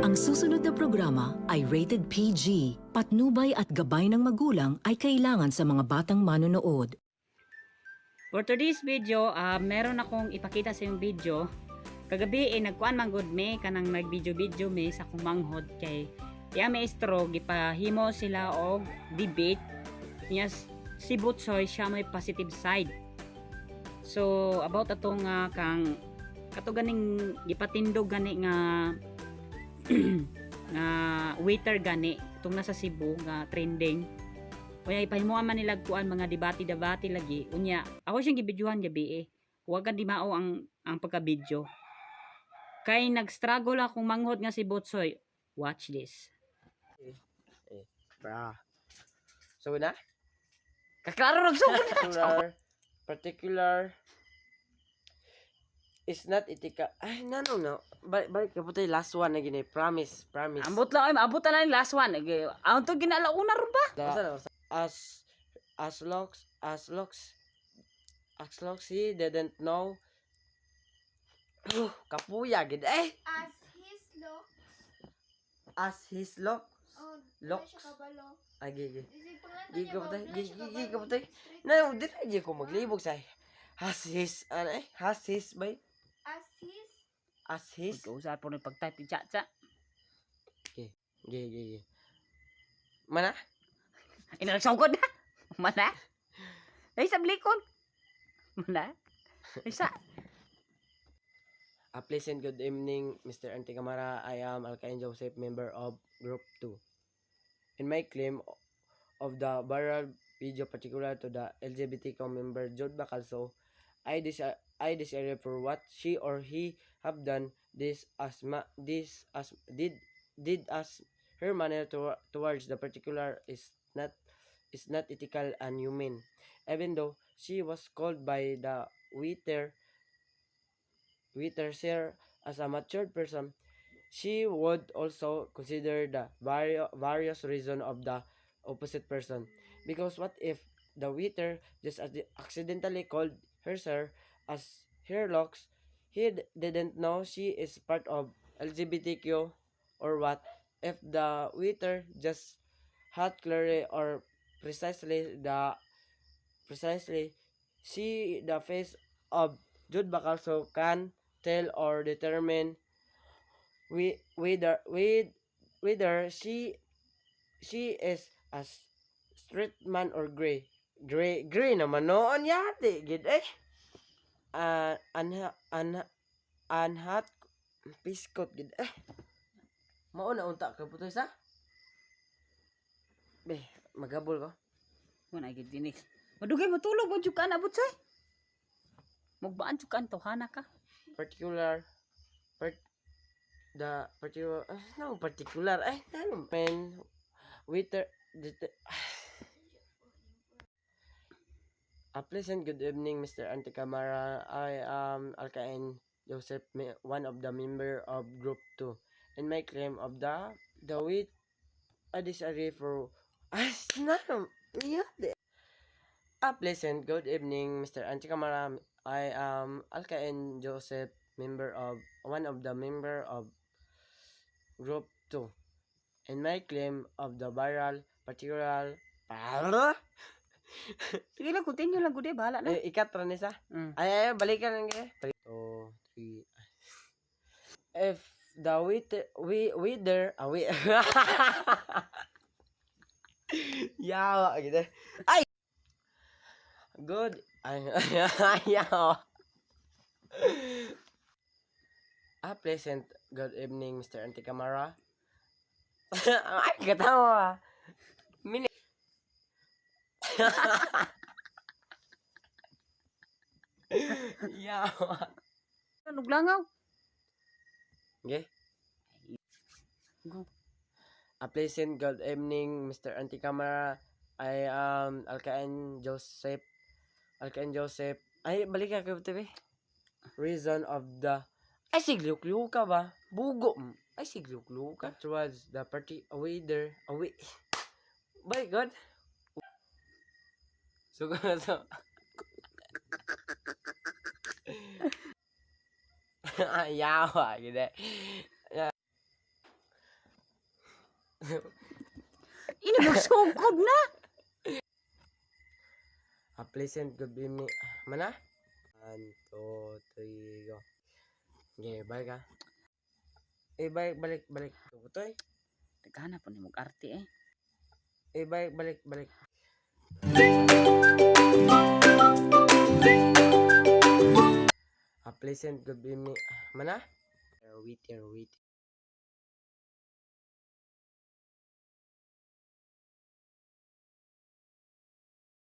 Ang susunod na programa ay rated PG. Patnubay at gabay ng magulang ay kailangan sa mga batang manonood. For today's video, ah, meron akong ipakita sa yung video. Kagabi, eh, nagkuan man good me, kanang nag-video-video me sa kumanghod kay ya maestro, gipahimo sila og debate. Niya, si Butsoy, siya may positive side. So, about atong nga kang kato ganing gipatindog gani nga nga waiter gani itong nasa Cebu nga trending Unya ipahimuan man nila kuan mga debate-debate lagi. Unya, ako siyang gibidyohan gabi eh. Huwag ka di mao ang ang pagka-video. Kay nag-struggle akong manghod nga si Botsoy. Watch this. Bra. So na? Kaklaro ron so. Particular. Is not itika. Ay, no, no, no. Balik, balik ka po tayo. Last one na gini. Promise, promise. Ambot lang, ay, maabot na lang last one. Agi, Ang to ginalauna ron ba? As, as looks, as looks, as looks, he didn't know. Oh, kapuya, gid. Eh, As his look, as his look. oh, kabalo. Ay, gigi. Isig pangalan Gi niya ka ba? patay, Wala gi siya gi gi kabalo. ka patay. Straight. Na, di na ko maglibog sa has his, ano eh, has his, bay? As his. Ikaw po na pag-type ni Chacha. Gi, gi, gi. Mana? Inagsawkod na. Mana? Ay, sa blikon. Mana? Ay, sa. A pleasant good evening, Mr. Auntie Camara. I am Alcain Joseph, member of Group 2. In my claim of the viral video particular to the LGBTQ member Jude Bacalso, I dis I desire for what she or he have done this as ma this as did did as her manner to, towards the particular is not is not ethical and human. Even though she was called by the waiter waiter sir as a matured person, she would also consider the vari- various reason of the opposite person. Because what if the waiter just acci- accidentally called her sir as her looks, he d- didn't know she is part of LGBTQ or what if the waiter just had clearly or precisely the precisely see the face of Jude Bacalso can tell or determine we whether with whether she she is a straight man or gray. Gray gray naman noon yati gid eh uh, anha anha anhat piskot gid eh mao na unta ka putoy sa be magabol ko Wala gid dinis. Madugay matulog mo jud ka na Botsoy. Magbaan jud ka tawhana ka. particular part the particular ah, no particular ay ano men waiter det- A pleasant good evening, Mr. Anticamara. I am Alcain Joseph, one of the member of Group 2. In my claim of the the I disagree for yeah. A pleasant good evening, Mr. Anticamara. I am Alcain Joseph, member of one of the member of Group 2. In my claim of the viral particular Sige lang, continue lang gud eh, bahala na. eh, ikat ra ni sa. Mm. Ay, ay, balikan lang. Three, two, three. If the waiter, we, waiter, ah, we, yawa, gitu. Ay! Good. Ay, yawa. A pleasant good evening, Mr. Auntie Camara. Ay, katawa. Yawa. Ano langaw? Okay. Go. A pleasant good evening, Mr. Anticamara. I am Alcain Joseph. Alcain Joseph. Ay, balik ka kay TV. Reason of the... Ay, sigluk-luk ka ba? Bugo. Ay, sigluk-luk ka. Towards the party away there. Away. By God. So, so... Yawa, gede. Ini magsugod na. A pleasant good evening. Mana? One, two, three, go. Okay, balik ka. Eh, balik, balik, balik. Tutoy. Tagana po ni arte eh. Eh, balik, balik, balik. A pleasant good evening. Mana? Wait here, wait.